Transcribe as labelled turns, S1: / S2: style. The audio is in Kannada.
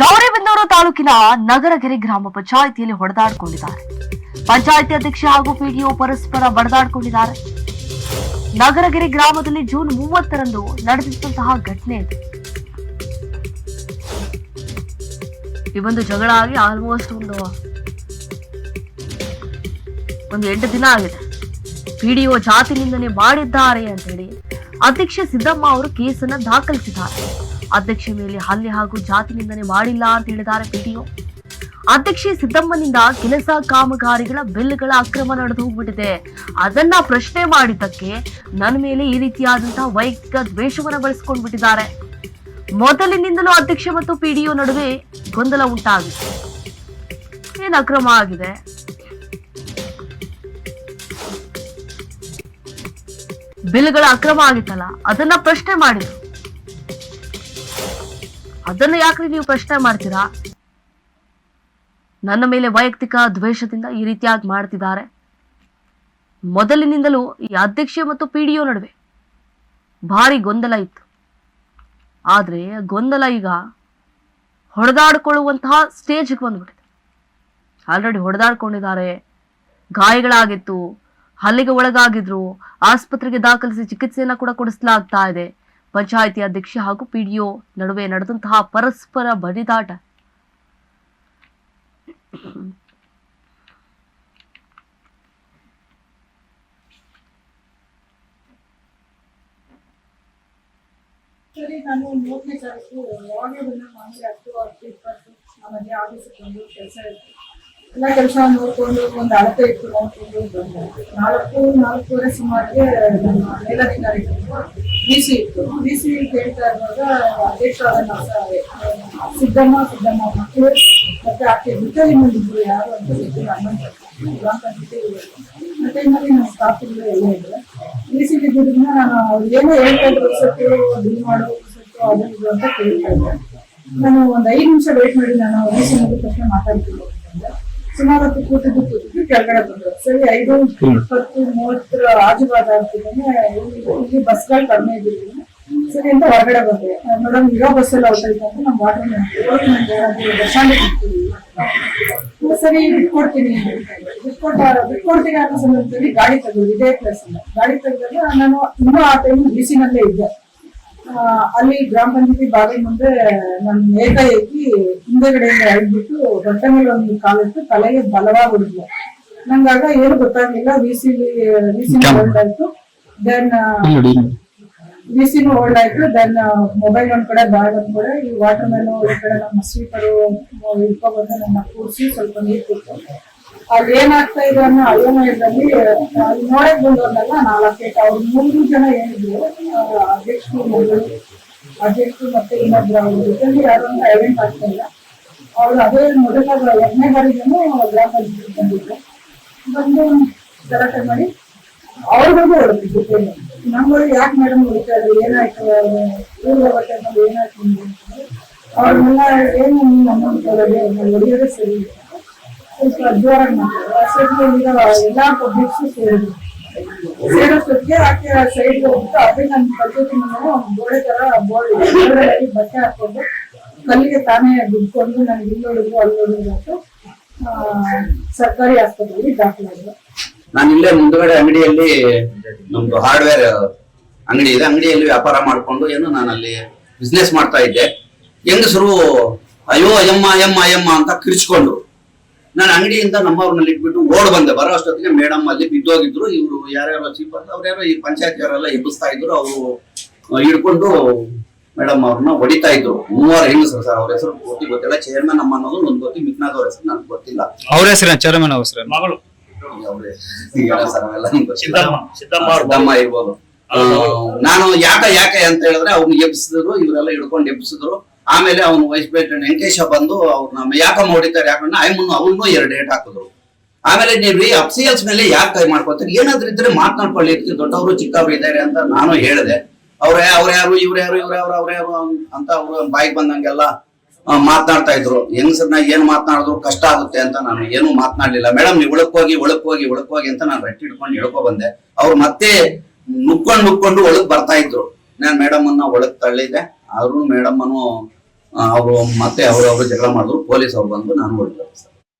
S1: ಗೌರಿಬಿದನೂರು ತಾಲೂಕಿನ ನಗರಗೆರೆ ಗ್ರಾಮ ಪಂಚಾಯಿತಿಯಲ್ಲಿ ಹೊಡೆದಾಡಿಕೊಂಡಿದ್ದಾರೆ. ಪಂಚಾಯಿತಿ ಅಧ್ಯಕ್ಷ ಹಾಗೂ ಪಿಡಿಒ ಪರಸ್ಪರ ಬಡದಾಡಿಕೊಂಡಿದ್ದಾರೆ. ನಗರಗೆರೆ ಗ್ರಾಮದಲ್ಲಿ ಜೂನ್ ಮೂವತ್ತರಂದು ನಡೆದಿದ್ದಂತಹ ಘಟನೆ ಇದೆ. ಈ ಒಂದು ಜಗಳ ಆಗಿ ಆಲ್ಮೋಸ್ಟ್ ಒಂದು ಒಂದು ಎಂಟು ದಿನ ಆಗಿದೆ. ಪಿಡಿಒ ಜಾತಿ ನಿಂದನೆ ಮಾಡಿದ್ದಾರೆ ಅಂತ ಹೇಳಿ ಅಧ್ಯಕ್ಷ ಸಿದ್ದಮ್ಮ ಅವರು ಕೇಸನ್ನ ದಾಖಲಿಸಿದ್ದಾರೆ. ಅಧ್ಯಕ್ಷೆ ಮೇಲೆ ಹಲ್ಲೆ ಹಾಗೂ ಜಾತಿ ನಿಂದನೆ ಮಾಡಿಲ್ಲ ಅಂತ ಹೇಳಿದ್ದಾರೆ ಪಿಟಿಒ. ಅಧ್ಯಕ್ಷೆ ಸಿದ್ದಮ್ಮನಿಂದ ಕೆಲಸ ಕಾಮಗಾರಿಗಳ ಬಿಲ್ಗಳ ಅಕ್ರಮ ನಡೆದು ಹೋಗ್ಬಿಟ್ಟಿದೆ. ಅದನ್ನ ಪ್ರಶ್ನೆ ಮಾಡಿದ್ದಕ್ಕೆ ನನ್ನ ಮೇಲೆ ಈ ರೀತಿಯಾದಂತಹ ವೈಯಕ್ತಿಕ ದ್ವೇಷವನ್ನ ಬೆಳೆಸ್ಕೊಂಡ್ಬಿಟ್ಟಿದ್ದಾರೆ ಮೊದಲಿನಿಂದಲೂ ಅಧ್ಯಕ್ಷ ಮತ್ತು ಪಿಡಿಒ ನಡುವೆ ಗೊಂದಲ ಉಂಟಾಗಿದೆ. ಏನ್ ಅಕ್ರಮ ಆಗಿದೆ? ಬಿಲ್ಗಳ ಅಕ್ರಮ ಆಗಿತ್ತಲ್ಲ, ಅದನ್ನ ಪ್ರಶ್ನೆ ಮಾಡಿದ್ರು. ಅದನ್ನ ಯಾಕ್ರಿ ನೀವು ಪ್ರಶ್ನೆ ಮಾಡ್ತೀರಾ? ನನ್ನ ಮೇಲೆ ವೈಯಕ್ತಿಕ ದ್ವೇಷದಿಂದ ಈ ರೀತಿಯಾಗಿ ಮಾಡ್ತಿದ್ದಾರೆ. ಮೊದಲಿನಿಂದಲೂ ಈ ಅಧ್ಯಕ್ಷೆ ಮತ್ತು ಪಿಡಿಒ ನಡುವೆ ಭಾರಿ ಗೊಂದಲ ಇತ್ತು. ಆದರೆ ಗೊಂದಲ ಈಗ ಹೊಡೆದಾಡ್ಕೊಳ್ಳುವಂತಹ ಸ್ಟೇಜ್ಗೆ ಬಂದ್ಬಿಟ್ಟಿದೆ. ಆಲ್ರೆಡಿ ಹೊಡೆದಾಡ್ಕೊಂಡಿದ್ದಾರೆ. ಗಾಯಗಳಾಗಿತ್ತು, ಹಲ್ಲಿಗೆ ಒಳಗಾಗಿದ್ರು, ಆಸ್ಪತ್ರೆಗೆ ದಾಖಲಿಸಿ ಚಿಕಿತ್ಸೆಯನ್ನ ಕೂಡ ಕೊಡಿಸಲಾಗ್ತಾ ಇದೆ. ಪಂಚಾಯಿತಿ ಅಧ್ಯಕ್ಷ ಹಾಗೂ ಪಿಡಿಒ ನಡುವೆ ನಡೆದಂತಹ ಪರಸ್ಪರ ಬಡಿದಾಟ
S2: ಸರಿ ನಾನು ಮೂರನೇ ತಾರೀಕು ಬಂದ ಮಾಮೂಲಿ ಹತ್ತು ಹತ್ತು, ಇಪ್ಪತ್ತು ಆಮೇಲೆ ಆಫೀಸಿಗೆ ಬಂದು ಕೆಲಸ ಇತ್ತು. ಎಲ್ಲ ಕೆಲಸ ನೋಡ್ಕೊಂಡು ಒಂದು ಅಳತೆ ಇತ್ತು ನೋಡ್ಕೊಂಡು ನಾಲ್ಕು, ನಾಲ್ಕೂವರೆ ಸುಮಾರಿಗೆ ನಮ್ಮ ಮೇಲಧಿಕಾರಿಗಳು ಸಿ ಇತ್ತು. ಡಿ ಸಿ ಕೇಳ್ತಾ ಇರುವಾಗ ಅಧ್ಯಕ್ಷರಾದ ಸಿದ್ದಮ್ಮ ಸಿದ್ದಮ್ಮ ಮಕ್ಕಳು ಮತ್ತೆ ಆಕೆ ಜೊತೆಲಿ ಬಂದಿದ್ರು ಯಾರು ಅಂತ ಗೊತ್ತಿಲ್ಲ. ಆ ಟೈಮಲ್ಲಿ ನಮ್ಮ ಸ್ಟಾಫ್ಗಳು ಎಲ್ಲ ಇದ್ರು ಡಿ ಸಿ ಇದ್ದಿದ್ದರಿಂದ ನಾನು ಅವ್ರು ಏನೋ ಹೇಳ್ತಾ ಇದ್ರು ಸತ್ತು ಬಿಲ್ ಮಾಡೋ ಸತ್ತು ಅದು ಇದು ಅಂತ ಕೇಳ್ತಾ ಇದ್ದೆ. ನಾನು ಒಂದು ಐದು ನಿಮಿಷ ವೇಟ್ ಮಾಡಿ ನಾನು ಡಿ ಸಿ ಮುಗಿದ ತಕ್ಷಣ ಮಾತಾಡ್ತೀನಿ ಅಂತಂದೆ ಸುಮಾರು ಹೊತ್ತು ಕೂತಿದ್ದು ಕೂತಿದ್ದು ಕೆಳಗಡೆ ಬಂದ್ರು. ಸರಿ ಐದು ಇಪ್ಪತ್ತು ಮೂವತ್ತರ ಆಜುಬಾಜು ಆಗ್ತಿದ್ದಾನೆ ಇಲ್ಲಿ ಬಸ್ಗಳು ಕಡಿಮೆ ಇದ್ದೀನಿ ಸರಿ ಅಂತ ಹೊರಗಡೆ ಬಂದೆ. ಮೇಡಮ್ ಇರೋ ಬಸ್ಸಲ್ಲಿ ಹೊರಟೈತೆ ಅಂತ ನಮ್ಮ ವಾಟರ್ ಬಸ್ ಸರಿ ಬಿಟ್ಕೊಡ್ತೀನಿ ಬಿಟ್ಕೊಟ್ಟ ಬಿಟ್ಕೊಡ್ತೀನಿ ಅನ್ನೋ ಸಂದರ್ಭದಲ್ಲಿ ಗಾಡಿ ತೆಗೆದು ಇದೇ ಪ್ಲೇಸ್ ಗಾಡಿ ತೆಗೆದಾಗ ನಾನು ಇನ್ನೂ ಆ ಟೈಮ್ ಬಿಸಿನಲ್ಲೇ ಇದ್ದೆ. ಅಲ್ಲಿ ಗ್ರಾಮ ಪಂಚಾಯತಿ ಬಾಗಿ ಮುಂದೆ ನನ್ನ ಏಕಾಏಕಿ ಹಿಂದೆಗಡೆಯಿಂದ ಎಳ್ಬಿಟ್ಟು ಹೊಟ್ಟೆ ಮೇಲೆ ಒಂದು ಕಾಲಿಟ್ಟು ತಲೆಗೆ ಬಲವಾಗಿ ಹೊಡೆದ್ಲು ನಂಗಾಗ ಏನು ಗೊತ್ತಾಗ್ಲಿಲ್ಲ. V C V C hold ಆಯ್ತು ದೆನ್ ವಿ ಸಿನೂ ಹೋಲ್ಡ್ ಆಯ್ತು ದೆನ್ ಮೊಬೈಲ್ ಒಂದ್ ಕಡೆ ಬ್ಯಾಗ್ ಒಂದ್ ಕಡೆ. ಈ ವಾಟರ್ ಮ್ಯಾನ್ ಈ ಕಡೆ ನಮ್ಮ ಸ್ವೀಪರು ಇಟ್ಕೊಬಂದು ನಮ್ಮ ನನ್ನ ಕೂರಿಸಿ ಸ್ವಲ್ಪ ನೀರು ಕೊಟ್ಟು ಅಲ್ಲಿ ಏನಾಗ್ತಾ ಇದೆ ಅನ್ನೋ ಅಯೋಮಯದಲ್ಲಿ ನೋಡಕ್ ಬಂದವ್ರನ್ನೆಲ್ಲ ನಾಲ್ಕೈದು ಅವ್ರು ಮೂರು ಜನ ಏನಿದ್ರು ಅಧ್ಯಕ್ಷರು ಮೂರು, ಅಧ್ಯಕ್ಷರು ಮತ್ತೆ ಇನ್ನೊಬ್ರು ಅವ್ರ ಜೊತೆಲಿ ಯಾರು ಅಂತ ಐಡೆಂಟ್ ಆಗ್ತಾ ಇಲ್ಲ ಅವ್ರು ಅದೇ ಮೊದಲ ಎರಡನೇ ಬಾರಿಗೇನು ಗ್ರಾಮ ಪಂಚಾಯತ್ ಬಂದಿದ್ರು. ಬಂದು ಗಲಾಟೆ ಮಾಡಿ ಅವ್ರಿಗೂ ಜೊತೆಲಿ ನಮ್ಗಳು ಯಾಕೆ ಮೇಡಮ್ ಹೊಡಿತಾ ಇದ್ರು? ಏನಾಯ್ತು? ಊರು ಬಟ್ಟೆ ಅನ್ನೋದು ಏನಾಯ್ತು ಅವ್ರನ್ನೆಲ್ಲ ಏನು ನಮ್ಮ ಹೊಡಿಯೋದೇ ಸರಿ ಇಲ್ಲ. ಸ್ವಲ್ಪ ಜೋರಾಗಿ ಮಾತಾಡೋದು ಎಲ್ಲ ಎಲ್ಲಾ ಪಬ್ಲಿಕ್ಸ್ ಸೇರಿದ್ರು ಸೇರೋಷ್ಟೊತ್ತಿಗೆ ಆಕೆ ಸೈಡ್ ಹೋಗ್ಬಿಟ್ಟು ಅದೇ ನನ್ನ ಪದ್ಧತಿ ಮನೆ ಒಂದು ಗೋಡೆ ತರ ಬೋರ್ಡ್ ಗೋಡೆಯಲ್ಲಿ ಬಟ್ಟೆ ಹಾಕೊಂಡು ಕಲ್ಲಿಗೆ ತಾನೇ ಬಿಡ್ಕೊಂಡು ನನಗೆ ಇಲ್ಲಿ ಹೊಡಿದ್ರು ಅಲ್ಲಿ ಅಂತ ಸರ್ಕಾರಿ ಆಸ್ಪತ್ರೆಗೆ ದಾಖಲಾದ್ರು
S3: ನಾನು ಇಲ್ಲೇ ಮುಂದುಗಡೆ ಅಂಗಡಿಯಲ್ಲಿ ನಮ್ದು ಹಾರ್ಡ್ವೇರ್ ಅಂಗಡಿ ಇದೆ. ಅಂಗಡಿಯಲ್ಲಿ ವ್ಯಾಪಾರ ಮಾಡಿಕೊಂಡು ಏನು ನಾನು ಅಲ್ಲಿ ಬಿಸ್ನೆಸ್ ಮಾಡ್ತಾ ಇದ್ದೆ. ಹೆಂಗಸರು ಅಯ್ಯೋ, ಅಯ್ಯಮ್ಮ ಅಯ್ಯಮ್ಮ ಅಯ್ಯಮ್ಮ ಅಂತ ಕಿರ್ಚ್ಕೊಂಡ್ರು ನಾನು ಅಂಗಡಿಯಿಂದ ನಮ್ಮವ್ರನ್ನಲ್ಲಿ ಇಟ್ಬಿಟ್ಟು ಓಡ್ ಬಂದೆ. ಬರೋ ಅಷ್ಟೊತ್ತಿಗೆ ಮೇಡಮ್ ಅಲ್ಲಿ ಬಿದ್ದೋಗಿದ್ರು. ಇವರು ಯಾರ್ಯಾರೋ ಚೀಫ್ ಅವ್ರ್ಯಾರೋ ಈ ಪಂಚಾಯತ್ ಅವರೆಲ್ಲ ಎಬ್ಬಿಸ್ತಾ ಇದ್ರು. ಅವರು ಹಿಡ್ಕೊಂಡು ಮೇಡಮ್ ಅವ್ರನ್ನ ಹೊಡಿತಾ ಇದ್ರು. ಮೂವರು ಹೆಂಗಸರು ಸರ್ ಅವ್ರ ಹೆಸರು ಗೊತ್ತಿ ಗೊತ್ತಿಲ್ಲ. ಚೇರ್ಮನ್ ಅಮ್ಮ ಅನ್ನೋದು ಒಂದು ಗೊತ್ತಿ ಮಿಕ್ನಾಥ್ ಅವ್ರ ಹೆಸರು ನನ್ಗೆ ಗೊತ್ತಿಲ್ಲ.
S4: ಅವ್ರ ಹೆಸರು ಚೇರ್ಮನ್ ಅವ್ರ ಹೆಸರು
S5: ಮಗಳು. ಸಿದ್ದಮ್ಮ
S3: ಇರ್ಬೋದು. ನಾನು ಯಾಕ ಯಾಕೆ ಅಂತ ಹೇಳಿದ್ರೆ ಅವ್ನು ಎಬ್ಸಿದ್ರು ಇವರೆಲ್ಲ ಹಿಡ್ಕೊಂಡು ಎಬ್ಸಿದ್ರು ಆಮೇಲೆ ಅವನು ವೈಸ್ ಪ್ರೆಸಿಡೆಂಟ್ ವೆಂಕಟೇಶ ಬಂದು ನಮ್ಮ ಯಾಕಮ್ಮ ಹೊಡಿತಾರೆ ಯಾಕಂದ್ರೆ ಐಮನ್ನು ಅವನು ಎರಡು ಡೇಟ್ ಹಾಕಿದ್ರು. ಆಮೇಲೆ ನೀವು ಈ ಅಫ್ಸಿಯಲ್ಸ್ ಮೇಲೆ ಯಾಕೆ ಕೈ ಮಾಡ್ಕೊತಾರೆ? ಏನಾದ್ರೂ ಇದ್ರೆ ಮಾತನಾಡ್ಕೊಳ್ಳಿ ದೊಡ್ಡವರು ಚಿಕ್ಕವರು ಇದ್ದಾರೆ ಅಂತ ನಾನು ಹೇಳಿದೆ. ಅವ್ರ ಅವ್ರ ಯಾರು, ಇವ್ರ ಯಾರು ಇವ್ರ ಯಾರು, ಅವ್ರ ಯಾರು ಅಂತ ಅವ್ರು ಬಾಯಿಗೆ ಬಂದಂಗೆಲ್ಲ ಮಾತನಾಡ್ತಾ ಇದ್ರು. ಹೆಂಗಸರ್ನ ಏನ್ ಮಾತನಾಡಿದ್ರು ಕಷ್ಟ ಆಗುತ್ತೆ ಅಂತ ನಾನು ಏನು ಮಾತನಾಡ್ಲಿಲ್ಲ. ಮೇಡಮ್, ನೀವು ಒಳಕ್ ಹೋಗಿ ಒಳಕ್ ಹೋಗಿ ಒಳಕ್ ಹೋಗಿ ಅಂತ ನಾನು ರಟ್ಟಿ ಹಿಡ್ಕೊಂಡು ಹೇಳ್ಕೊ ಬಂದೆ. ಅವ್ರು ಮತ್ತೆ ನುಕ್ಕೊಂಡು ನುಕ್ಕೊಂಡು ಒಳಗ್ ಬರ್ತಾ ಇದ್ರು. ನಾನು ಮೇಡಮ್ ಅನ್ನ ಒಳಗ್ ತಳ್ಳಿದೆ ಆದ್ರೂ ಮೇಡಮ್ ಅವರು ಮತ್ತೆ ಅವರು ಅವರು ಜಗಳ ಮಾಡಿದ್ರು ಪೊಲೀಸ್ ಅವ್ರು ಬಂದು ನಾನು ಸರ್.